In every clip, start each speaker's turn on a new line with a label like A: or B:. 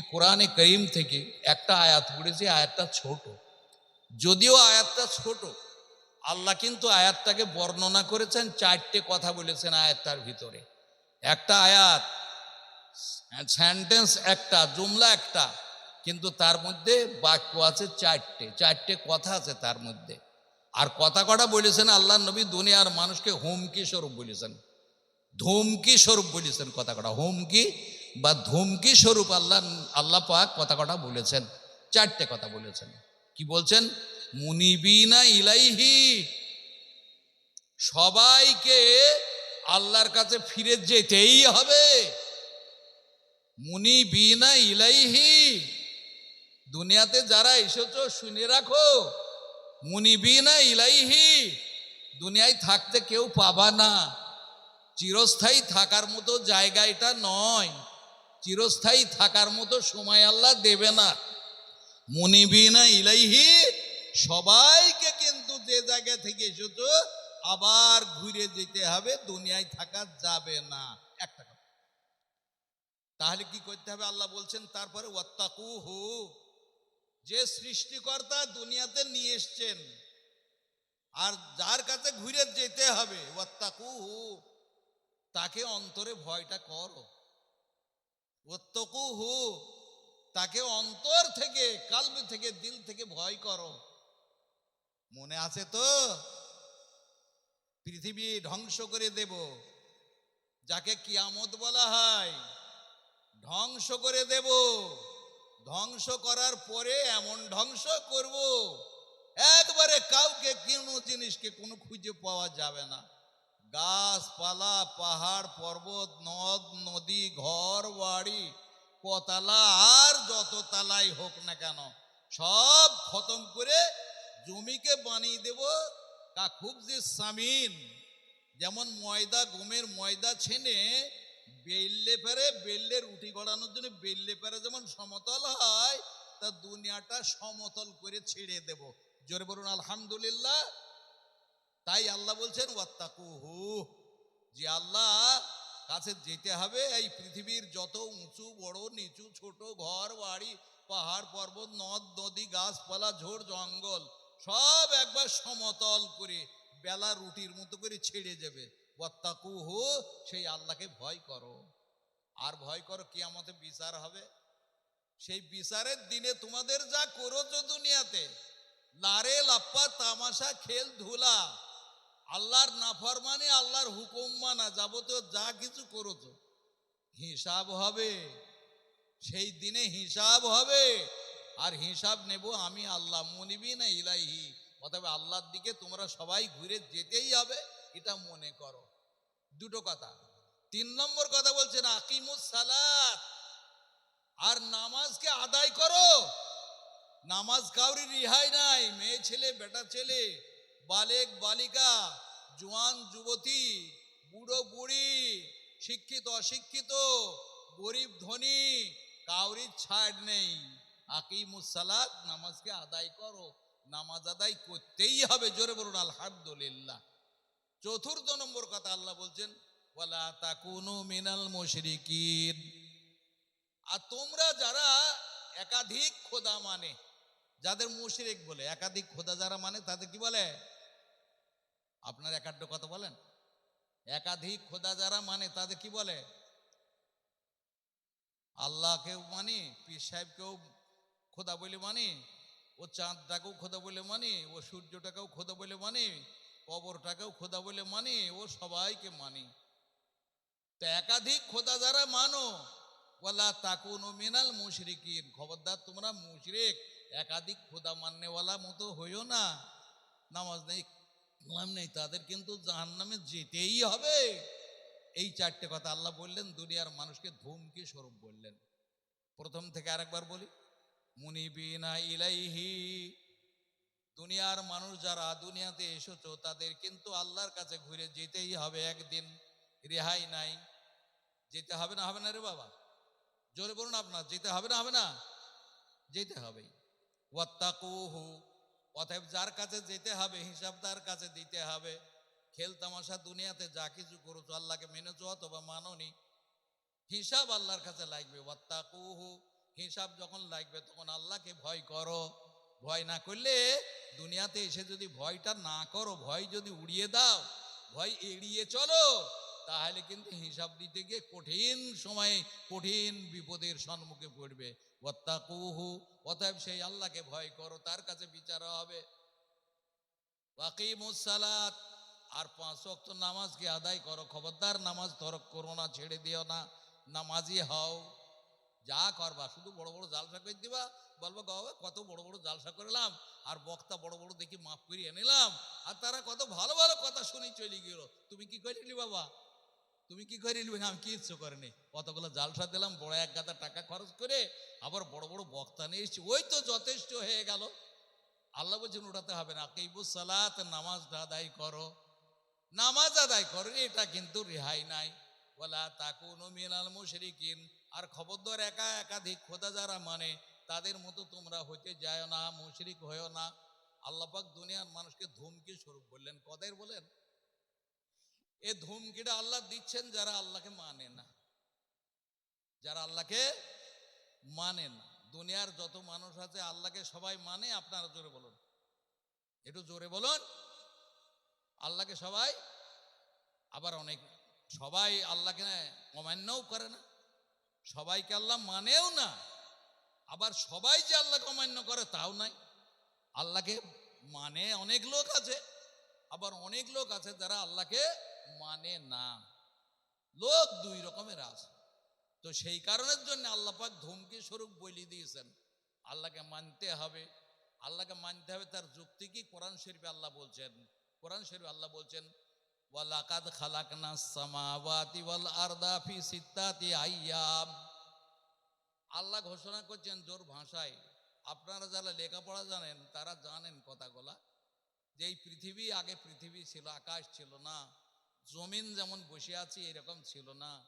A: কোরআনে করিম থেকে একটা আয়াত পড়েছি, আয়াতটা ছোট। যদিও আয়াতটা ছোট, আল্লাহ কিন্তু আয়াতটাকে বর্ণনা করেছেন, চারটে কথা বলেছেন আয়াতটার ভিতরে। একটা আয়াত সেন্টেন্স একটা, জুমলা একটা, কিন্তু তার মধ্যে বাক্য আছে চারটে চারটে কথা আছে তার মধ্যে। আর কথা কটা বলেছেন আল্লাহ নবী দুনিয়ার মানুষকে হুমকি স্বরূপ বলেছেন। ধুমকি স্বরূপ বলেছেন কথা কটা, হুমকি বা ধুমকি স্বরূপ আল্লাহ আল্লাহ পাক কথা কটা বলেছেন, চারটে কথা বলেছেন। কি বলছেন? মুনিবিনা ইলাইহি, সবাইকে আল্লাহর কাছে ফিরে যেতেই হবে। মুনিবিনা ইলাইহি, দুনিয়াতে যারা এসেছ শুনে রাখো। মুনিবিনা ইলাইহি, দুনিয়ায় থাকতে কেউ পাবা না। চিরস্থায়ী থাকার মতো জায়গা এটা নয়। চিরস্থায়ী থাকার মতো সময় আল্লাহ দেবে না। মনিবিনা ইলাইহি, সবাইকে কিন্তু যে জায়গা থেকে এসেছ, আবার ঘুরে যেতে হবে, দুনিয়ায় থাকা যাবে না। একটা কথা। তাহলে কি করতে হবে? আল্লাহ বলছেন, তারপরে ওয়াত্তাকু হু যে সৃষ্টিকর্তা দুনিয়াতে নিয়ে এসছেন, আর যার কাছে ঘুরে যেতে হবে ওয়াত্তাকু হু তাকে অন্তরে ভয়টা করো। তাকে অন্তর থেকে, কালবে থেকে, দিল থেকে ভয় করো। মনে আছে তো? পৃথিবী ধ্বংস করে দেব। যাকে কিয়ামত বলা হয়, ধ্বংস করে দেব। ধ্বংস করার পরে এমন ধ্বংস করব, একবারে কাউকে কোনো জিনিসকে কোনো খুঁজে পাওয়া যাবে না। গাছপালা, পাহাড়, পর্বত, নদ, নদী, ঘর, বাড়ি, কতালা, আর যত তালাই হোক না কেন, সব খতম করে জমিকে বানিয়ে দেব। তা খুব যে সামিন যেমন ময়দা, গমের ময়দা ছেনে বেললে পেরে বেললে রুটি গড়ানোর জন্য বেললে পেরে যেমন সমতল হয়, তা দুনিয়াটা সমতল করে ছেড়ে দেব। জোরে বলুন, আলহামদুলিল্লাহ। তাই আল্লাহ বলছেন ওয়াত্তাকু হু যে আল্লাহ কাছে যেতে হবে। এই পৃথিবীর যত উঁচু, বড়, নিচু, ছোট ঘর, বাড়ি, পাহাড়, পর্বত, নদ, নদী, গাছপালা, ঝোড়, জঙ্গল, সব একবার সমতল করে, বেলা রুটির মতো করে ছেড়ে যাবে। ওয়াত্তাকু হু সেই আল্লাহকে ভয় করো। আর ভয় করো কি আমাদের বিচার হবে। সেই বিচারের দিনে তোমাদের যা করেছ দুনিয়াতে, লারে লাপ্পা, তামাশা, খেল ধুলা আল্লাহর নাফরমানি, আল্লাহর হুকুম মানা, যাবতীয় যা কিছু করেছ, হিসাব হবে। সেই দিনে হিসাব হবে। আর হিসাব নেব আমি আল্লাহ মনিবি না ইলাইহি। অতএব আল্লাহর দিকে তোমরা সবাই ঘুরে যেতেই হবে, এটা মনে করো। দুটো কথা। তিন নম্বর কথা বলছেন আকিমুস সালাত। আর নামাজকে আদায় করো। নামাজ কাউরি রিহাই নাই, মেয়ে ছেলে, বেটা ছেলে। বালেক বালিকা, জোয়ান যুবতী, বুড়ো বুড়ি, শিক্ষিত অশিক্ষিত, গরিব ধনী, কাউরির ছাড় নেই। আকিমুসালাত নামাজকে আদায় করো। নামাজ আদায় করতেই হবে, জোরে বলুন, আলহামদুলিল্লাহ। চতুর্থ নম্বর কথা আল্লাহ বলছেন মিনাল মুশরিকিন। আর তোমরা যারা একাধিক খোদা মানে যাদের মুশরিক বলে, একাধিক খোদা যারা মানে তাদের কি বলে? আপনার একাড্ড কথা বলেন? একাধিক খোদা যারা মানে তাদের কি বলে? আল্লাহকেও মানি, পীর সাহেবকেও খোদা বলে মানি, ও চাঁদটাকেও খোদা বলে মানি, ও সূর্যটাকেও খোদা বলে মানি, কবরটাকেও খোদা বলে মানি, ও সবাইকে মানি। তো একাধিক খোদা যারা মানো, ওয়ালা তাকুন মিনাল মুশরিকিন। খবরদার, তোমরা মুশরিক, একাধিক খোদা মাননেওয়ালা মতো হইও না। নামাজ নেই কালাম নেই, তাদের কিন্তু জাহান্নামে যেতেই হবে। এই চারটে কথা আল্লাহ বললেন, দুনিয়ার মানুষকে ধূমকি স্বরূপ বললেন। প্রথম থেকে আরেকবার বলি, মুনিবিনা ইলাইহি। দুনিয়ার মানুষ যারা দুনিয়াতে এসেছ, তাদের কিন্তু আল্লাহর কাছে ঘুরে যেতেই হবে একদিন, রেহাই নাই। যেতে হবে না হবে না রে বাবা। জোরে বলুন আপনার, যেতে হবে না হবে না? যেতে হবে ওয়াত্তাকুহু অতএব যার কাছে যেতে হবে, হিসাব তার কাছে দিতে হবে। খেল তামাশা দুনিয়াতে যা কিছু করেছ, আল্লাহকে মেনেছো অথবা মাননি, হিসাব আল্লাহর কাছে লাগবে। ওয়াত্তাকুহু, হিসাব যখন লাগবে, তখন আল্লাহকে ভয় করো। ভয় না করলে দুনিয়াতে এসে যদি ভয়টা না করো, ভয় যদি উড়িয়ে দাও, ভয় এড়িয়ে চলো। তাহলে কিন্তু হিসাব দিতে গিয়ে কঠিন সময়ে কঠিন বিপদের সম্মুখে পড়বে ওয়াত্তাকুহু, অতএব সেই আল্লাহকে ভয় করো, তার কাছে বিচার হবে। ওয়াকিমুসালাত আর পাঁচ ওয়াক্ত নামাজকে আদায় করো, খবরদার নামাজ তরক করো না, ছেড়ে দিও না, নামাজি হও। যা করবা, শুধু বড় বড় জালসা করে দিবা, বলব বাবা কত বড় বড় জালসা করলাম, আর বক্তা বড় বড় দেখি মাফ করিয়ে নিলাম, আর তারা কত ভালো ভালো কথা শুনি চলে গেল। তুমি কি করিলি বাবা? তুমি কি করে নিবে? আমি কিচ্ছু করিনি কতগুলো জালসা দিলাম, বড় এক গাদা টাকা খরচ করে আবার বড় বড় বক্তা নিয়ে এসেছি। ওই তো যথেষ্ট হয়ে গেল। আল্লাহ বলছেন উঠাতে হবে না। কেইবু সালাত নামাজটা আদায় করো। নামাজ আদায় করো, এটা কিন্তু রেহাই নাই। বলা তাকুন মিনাল মুশরিকিন। আর খবরদার একা একাধিক খোদা যারা মানে তাদের মতো তোমরা হইতে যায় না, মুশরিক হয়েও না। আল্লাহ পাক দুনিয়ার মানুষকে ধুমকি স্বরূপ বললেন। কদের বলেন? এ ধুমকিটা আল্লাহ দিচ্ছেন যারা আল্লাহকে মানে না। যারা আল্লাহকে মানে না। দুনিয়ার যত মানুষ আছে, আল্লাহকে সবাই মানে আপনারা জোরে বলুন। একটু জোরে বলুন। আল্লাহকে সবাই, আবার অনেক, সবাই আল্লাহকে অমান্যও করে না। সবাইকে আল্লাহ মানেও না। আবার সবাই যে আল্লাহকে অমান্য করে, তাও নাই। আল্লাহকে মানে অনেক লোক আছে। আবার অনেক লোক আছে যারা আল্লাহকে মানে না। লোক দুই রকমের আছে। তো সেই কারণের জন্য আল্লাহ পাক ধমকি স্বরূপ বলি দিয়েছেন। আল্লাহকে মানতে হবে। আল্লাহকে মানতে হবে তার যুক্তি কি? কোরআন শরীফে আল্লাহ বলছেন, কোরআন শরীফে আল্লাহ বলছেন আল্লাহ ঘোষণা করছেন জোর ভাষায়। আপনারা যারা লেখাপড়া জানেন, তারা জানেন কথাগুলা। যে এই পৃথিবী আগে পৃথিবী ছিল, আকাশ ছিল না। জমিন যেমন বসে আছি, এরকম ছিল না।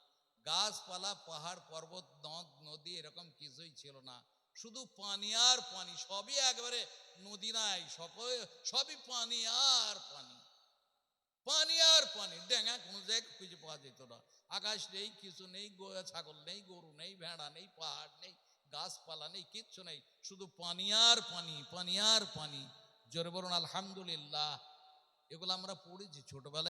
A: গাছপালা, পাহাড়, পর্বত, নদ, নদী, এরকম কিছুই ছিল না। শুধু পানি আর পানি, সবই একবারে নদী নাই, সকল, সবই পানি আর পানি। পানি আর পানি ডেঙা কোনো জায়গায় খুঁজে পাওয়া যেত না। আকাশ নেই, কিছু নেই ছাগল নেই, গরু নেই, ভেড়া নেই, পাহাড় নেই, গাছপালা নেই, কিচ্ছু নেই, শুধু পানি আর পানি পানি আর পানি। জোরে বলুন, আলহামদুলিল্লাহ। এগুলো আমরা পড়েছি ছোটবেলায়।